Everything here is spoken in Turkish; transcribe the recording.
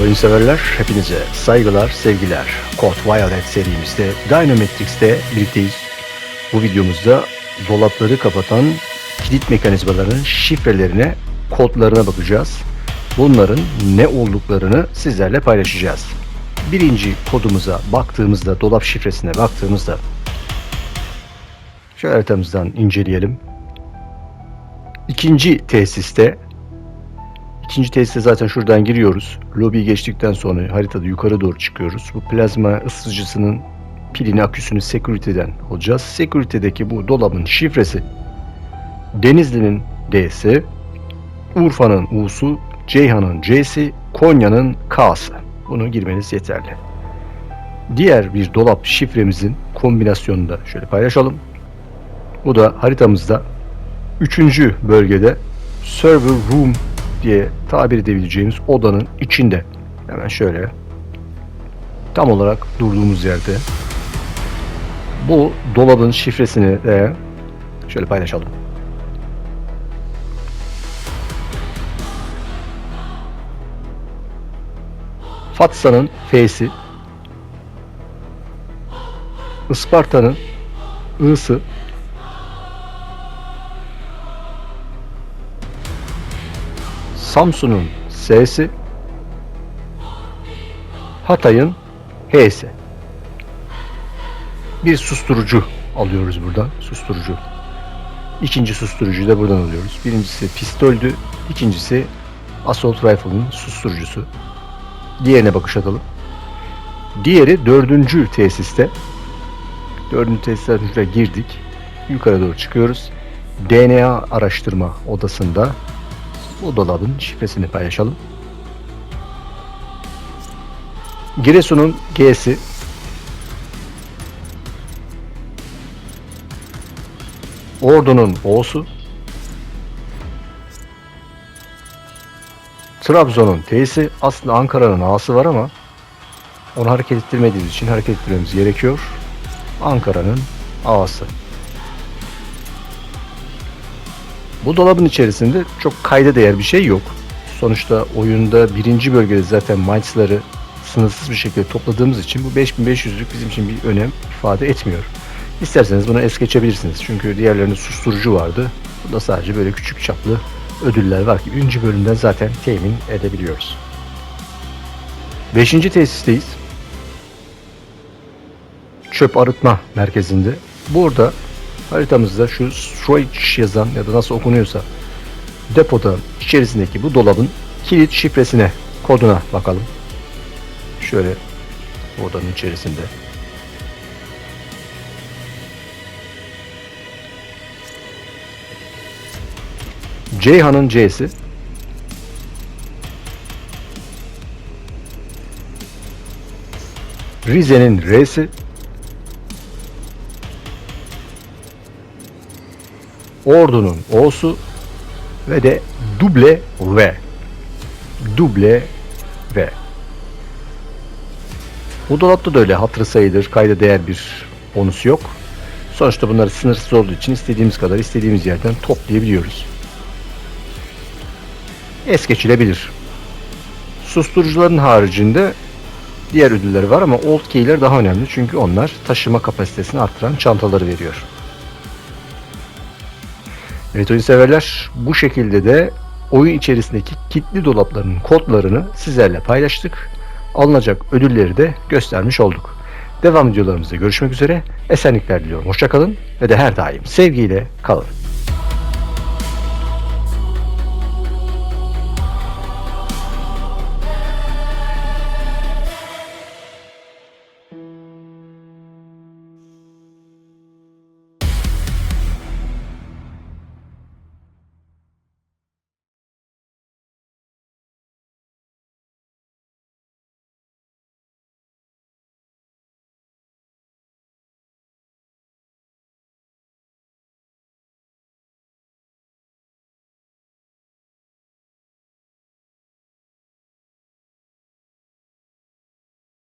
Oyun severler hepinize saygılar, sevgiler. Code Violet serimizde Dynametrics'te birlikteyiz. Bu videomuzda dolapları kapatan kilit mekanizmaların şifrelerine, kodlarına bakacağız. Bunların ne olduklarını sizlerle paylaşacağız. Birinci kodumuza baktığımızda, dolap şifresine baktığımızda şu haritamızdan inceleyelim. İkinci tesiste İkinci tesiste zaten şuradan giriyoruz. Lobiyi geçtikten sonra haritada yukarı doğru çıkıyoruz. Bu plazma ısıtıcısının pilini, aküsünü security'den alacağız. Security'deki bu dolabın şifresi Denizli'nin D'si, Urfa'nın U'su, Ceyhan'ın C'si, Konya'nın K'sı. Bunu girmeniz yeterli. Diğer bir dolap şifremizin kombinasyonunu da şöyle paylaşalım. Bu da haritamızda üçüncü bölgede server room diye tabir edebileceğimiz odanın içinde. Hemen şöyle tam olarak durduğumuz yerde bu dolabın şifresini de şöyle paylaşalım. Fatsa'nın F'si Isparta'nın I'sı Samsun'un S'si Hatay'ın H'si. Bir susturucu alıyoruz buradan susturucu. İkinci susturucuyu da buradan alıyoruz. Birincisi pistoldü ikincisi assault rifle'ın susturucusu. Diğerine bakış atalım. Diğeri dördüncü tesiste. Dördüncü tesiste şuraya girdik. Yukarı doğru çıkıyoruz. DNA araştırma odasında bu dolabın şifresini paylaşalım. Giresun'un G'si Ordu'nun O'su Trabzon'un T'si aslında Ankara'nın A'sı var ama onu hareket ettirmediğimiz için hareket ettirmemiz gerekiyor. Ankara'nın A'sı. Bu dolabın içerisinde çok kayda değer bir şey yok. Sonuçta oyunda birinci bölgede zaten mines'ları sınırsız bir şekilde topladığımız için bu 5500'lük bizim için bir önem ifade etmiyor. İsterseniz bunu es geçebilirsiniz. Çünkü diğerlerinde susturucu vardı. Burada sadece böyle küçük çaplı ödüller var ki birinci bölümden zaten temin edebiliyoruz. Beşinci tesisteyiz. Çöp arıtma merkezinde. Burada haritamızda şu storage yazan ya da nasıl okunuyorsa depoda içerisindeki bu dolabın kilit şifresine, koduna bakalım. Şöyle odanın içerisinde. Ceyhan'ın C'si Rize'nin R'si Ordu'nun O'su ve de duble V. Duble V. Bu dolapta da öyle hatırı sayılır, kayda değer bir bonus yok. Sonuçta bunlar sınırsız olduğu için istediğimiz kadar istediğimiz yerden toplayabiliyoruz. Es geçilebilir. Susturucuların haricinde diğer ödülleri var ama old key'ler daha önemli çünkü onlar taşıma kapasitesini arttıran çantaları veriyor. Evet oyun severler bu şekilde de oyun içerisindeki kilitli dolapların kodlarını sizlerle paylaştık. Alınacak ödülleri de göstermiş olduk. Devam videolarımızda görüşmek üzere. Esenlikler diliyorum. Hoşçakalın ve de her daim sevgiyle kalın.